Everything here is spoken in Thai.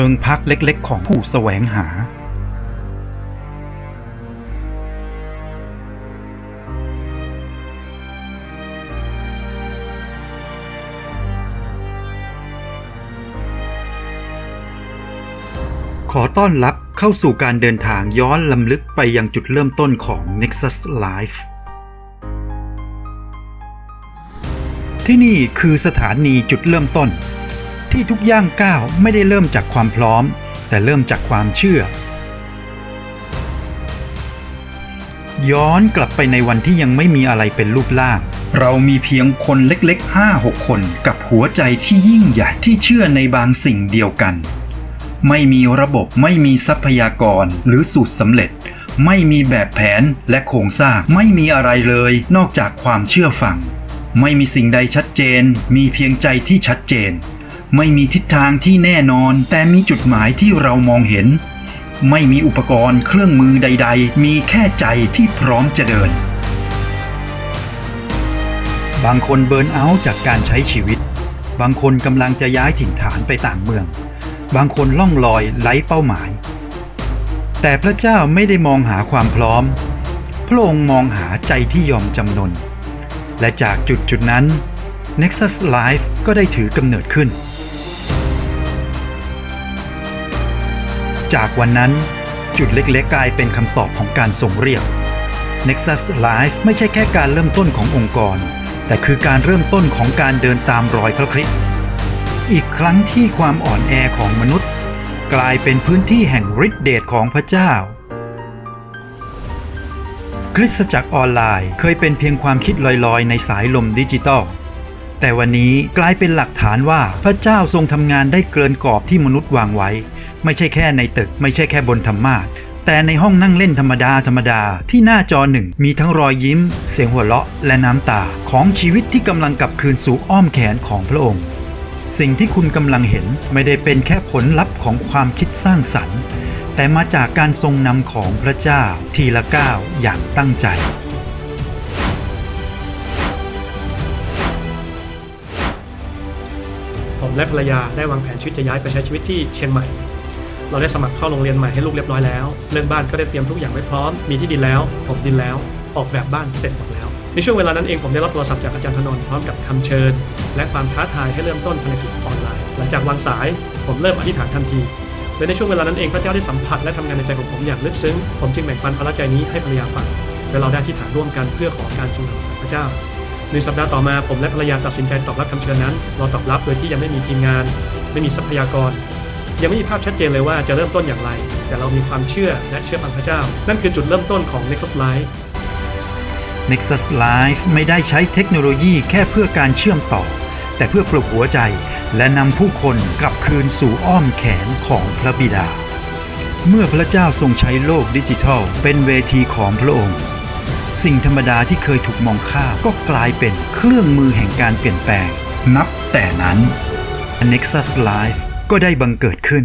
พิงพักเล็กๆ ของผู้แสวงหา ขอต้อนรับเข้าสู่การเดินทางย้อนลำลึกไปยังจุดเริ่มต้นของ Nexus Life ที่นี่คือสถานีจุดเริ่มต้น ที่ทุกย่างก้าวไม่ได้เริ่มจากความพร้อม แต่เริ่มจากความเชื่อ ย้อนกลับไปในวันที่ยังไม่มีอะไรเป็นรูปร่าง เรามีเพียงคนเล็กๆ 5-6 คนกับหัวใจที่ยิ่งใหญ่ที่เชื่อในบางสิ่งเดียวกัน ไม่มีระบบไม่มีทรัพยากรหรือสูตรสำเร็จ ไม่มีแบบแผนและโครงสร้างไม่มีอะไรเลยนอกจากความเชื่อฟังไม่มีสิ่งใดชัดเจน มีเพียงใจที่ชัดเจน ไม่มีทิศทางที่แน่นอน แต่มีจุดหมายที่เรามองเห็น ไม่มีอุปกรณ์เครื่องมือใด ๆ มีแค่ใจที่พร้อมจะเดิน บางคนเบิร์นเอาท์จากการใช้ชีวิต บางคนกำลังจะย้ายถิ่นฐานไปต่างเมือง บางคนล่องลอยไร้เป้าหมาย แต่พระเจ้าไม่ได้มองหาความพร้อม พระองค์มองหาใจที่ยอมจำนน และจากจุดจุดนั้น Nexus Life ก็ได้ถือกำเนิดขึ้น จากวันนั้นจุดเล็กๆกลายเป็นคำตอบของการส่งเรียก Nexus Life ไม่ใช่แค่การเริ่มต้นขององค์กร แต่คือการเริ่มต้นของการเดินตามรอยพระคริสต์อีกครั้งที่ความอ่อนแอของมนุษย์ กลายเป็นพื้นที่แห่งฤทธิเดชของพระเจ้า คริสตจักรออนไลน์เคยเป็นเพียงความคิดลอยๆ ในสายลมดิจิตอล แต่วันนี้กลายเป็นหลักฐานว่าพระเจ้าทรงทำงานได้เกินกรอบที่มนุษย์วางไว้ ไม่ใช่แค่ในตึก ไม่ใช่แค่บนธรรมาส์แต่ในห้องนั่งเล่นธรรมดาธรรมดาที่หน้าจอหนึ่ง มีทั้งรอยยิ้ม เสียงหัวเราะ และน้ำตาของชีวิตที่กำลังกลับคืนสู่อ้อมแขนของพระองค์ สิ่งที่คุณกำลังเห็นไม่ได้เป็นแค่ผลลัพธ์ของความคิดสร้างสรรค์ แต่มาจากการทรงนำของพระเจ้าทีละก้าวอย่างตั้งใจ ผมและภรรยาได้วางแผนชีวิตจะย้ายไปใช้ชีวิตที่เชียงใหม่ เราได้สมัครเข้าโรงเรียนใหม่ให้ลูกเรียบร้อยแล้ว เรื่องบ้านก็ได้เตรียมทุกอย่างไว้พร้อม มีที่ดินแล้ว ผมดินแล้ว ออกแบบบ้านเสร็จหมดแล้ว ในช่วงเวลานั้นเองผมได้รับโทรศัพท์จากอาจารย์ธนนท์พร้อมกับคำเชิญ และความท้าทายให้เริ่มต้นภารกิจออนไลน์ หลังจากวางสาย ผมเริ่มอธิษฐานทันทีและในช่วงเวลานั้นเองพระเจ้าได้สัมผัสและทำงานในใจของผมอย่างลึกซึ้ง ผมจึงแบ่งปันพระใจนี้ให้ภรรยาฟังและเราได้อธิษฐานร่วมกันเพื่อขอการทรงนำจากพระเจ้า ในสัปดาห์ต่อมาผมและภรรยาตัดสินใจตอบรับคำเชิญนั้นเราตอบรับโดยที่ยังไม่มีทีมงาน ไม่มีทรัพยากร ยังไม่มีภาพชัดเจนเลยว่าจะเริ่มต้นอย่างไร แต่เรามีความเชื่อและเชื่อฟังพระเจ้า นั่นคือจุดเริ่มต้นของ Nexus Life Nexus Live ไม่ได้ใช้เทคโนโลยีแค่เพื่อการเชื่อมต่อ แต่เพื่อปลุกหัวใจ และนำผู้คนกลับคืนสู่อ้อมแขนของพระบิดา เมื่อพระเจ้าทรงใช้โลกดิจิทัล เป็นเวทีของพระองค์ สิ่งธรรมดาที่เคยถูกมองข้ามก็กลายเป็นเครื่องมือแห่งการเปลี่ยนแปลง นับแต่นั้น Nexus Life ก็ได้บังเกิดขึ้น